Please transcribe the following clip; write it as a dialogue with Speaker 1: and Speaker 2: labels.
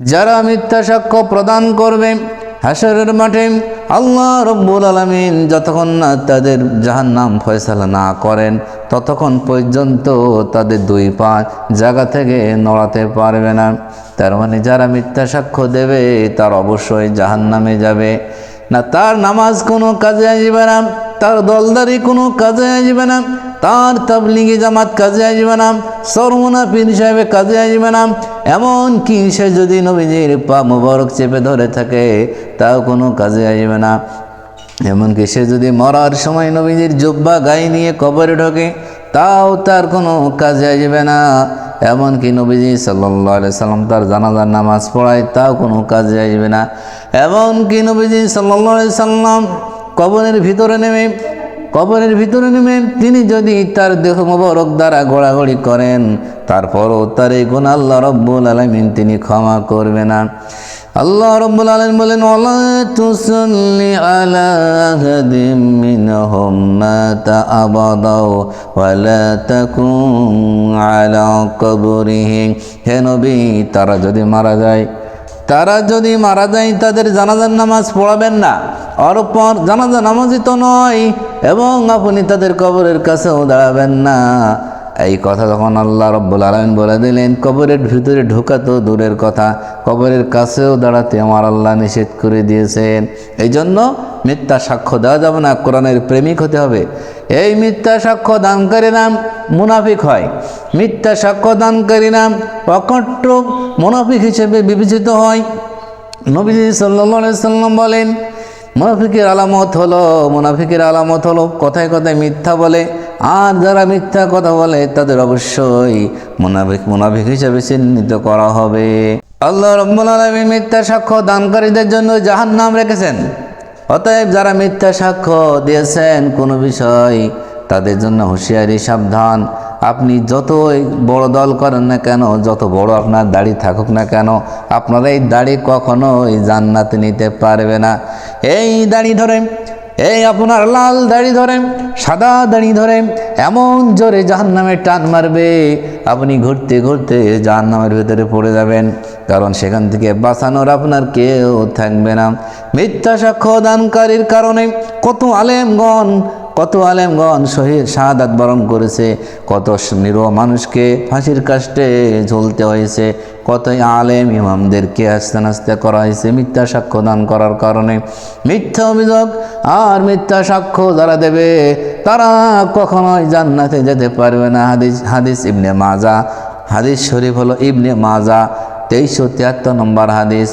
Speaker 1: যারা মিথ্যা সাক্ষ্য প্রদান করবে হাসরের মাঠে, আল্লাহ রব্বুল আলমিন যতক্ষণ না তাদের জাহান্নাম ফয়সালা না করেন, ততক্ষণ পর্যন্ত তাদের দুই পা জায়গা থেকে নড়াতে পারবে না। তার মানে যারা মিথ্যা সাক্ষ্য দেবে, তার অবশ্যই জাহান্নামে যাবে। না, তার নামাজ কোনো কাজে আসবে না। তার দলদারি কোনো কাজে আসবে না, তার তাবলিগি জামাত কাজে আসবে না সরমনা পীর সাহেবে কাজে আসবে না। এমন কি সে যদি নবীজির পা মুবারক চেপে ধরে থাকে, তাও কোনো কাজে আসবে না। এমনকি সে যদি মরার সময় নবীজির জব্বা গায়ে নিয়ে কবরে ঢোকে, তাও তার কোনো কাজে আসবে না। এমনকি নবীজি সাল্লাহ সাল্লাম তার জানাজার নামাজ পড়ায়, তাও কোনো কাজে আসবে না। এমনকি নবীজি সাল্লাহ সাল্লাম কবরের ভিতরে নেমে, কবরের ভিতরে নেমে তিনি যদি তার দেহ মোবারক দ্বারা গোড়াগড়ি করেন, তারপরও তার এই গুণ আল্লাহ রব্বুল আলমিন তিনি ক্ষমা করবে না। আল্লাহ রব্বুল আলম বলেন ওলা আলা কবরিহি হে নবী, তারা যদি মারা যায় তারা যদি মারা যায়, তাদের জানাজার নামাজ পড়াবেন না। অরপর জানাজা নামাজই তো নয়, এবং আপনি তাদের কবরের কাছেও দাঁড়াবেন না। এই কথা যখন আল্লাহ রব্বুল আলমিন বলে দিলেন, কবরের ভিতরে ঢোকা তো দূরের কথা, কবরের কাছেও দাঁড়াতে আমার আল্লাহ নিষেধ করে দিয়েছেন। এই জন্য মিথ্যা সাক্ষ্য দেওয়া যাবে না, কোরআনের প্রেমিক হতে হবে। এই মিথ্যা সাক্ষ্য দানকারী নাম মুনাফিক হয়। মিথ্যা সাক্ষ্য দানকারী নাম অকট্ট মুনাফিক হিসেবে বিবেচিত হয়। নবীজি সাল্লা সাল্লাম বলেন, মুনাফিকের আলামত হলো, মুনাফিকের আলামত হলো কথায় কথায় মিথ্যা বলে। আর যারা মিথ্যা কথা বলে, তাদের অবশ্যই মুনাফিক মুনাফিক হিসেবে চিহ্নিত করা হবে। আল্লাহ রব্বুল আলমী মিথ্যা সাক্ষ্য দানকারীদের জন্য জাহান নাম রেখেছেন। অতএব যারা মিথ্যা সাক্ষ্য দিয়েছেন, কোনো বিষয় তাদের জন্য হুঁশিয়ারি, সাবধান। আপনি যতই বড় দল করেন না কেন, যত বড় আপনার দাড়ি থাকুক না কেন, আপনার এই দাড়ি কখনোই জান্নাতে নিতে পারবে না। এই দাড়ি ধরে, এই আপনার লাল দাড়ি ধরে, সাদা দাড়ি ধরে, এমন জোরে জাহান্নামে টান মারবে, আপনি ঘুরতে ঘুরতে জাহান্নামের ভেতরে পড়ে যাবেন, কারণ সেখান থেকে বাঁচানোর আপনার কেউ থাকবে না। মিথ্যা সাক্ষ্য দানকারীর কারণে কত আলেমগণ কত আলেমগণ শহীদ শাহাদাত বরণ করেছে, কত নিরহ মানুষকে ফাঁসির কাষ্টে ঝুলতে হয়েছে, কত আলেম ইমামদেরকে আস্তে নাস্তে করা হয়েছে মিথ্যা সাক্ষ্য দান করার কারণে। মিথ্যা অভিযোগ আর মিথ্যা সাক্ষ্য যারা দেবে, তারা কখনোই জান্নাতে যেতে পারবে না। হাদিস হাদিস ইবনে মাজা, হাদিস শরীফ হলো ইবনে মাজা, তেইশশো তিয়াত্তর নম্বর হাদিস।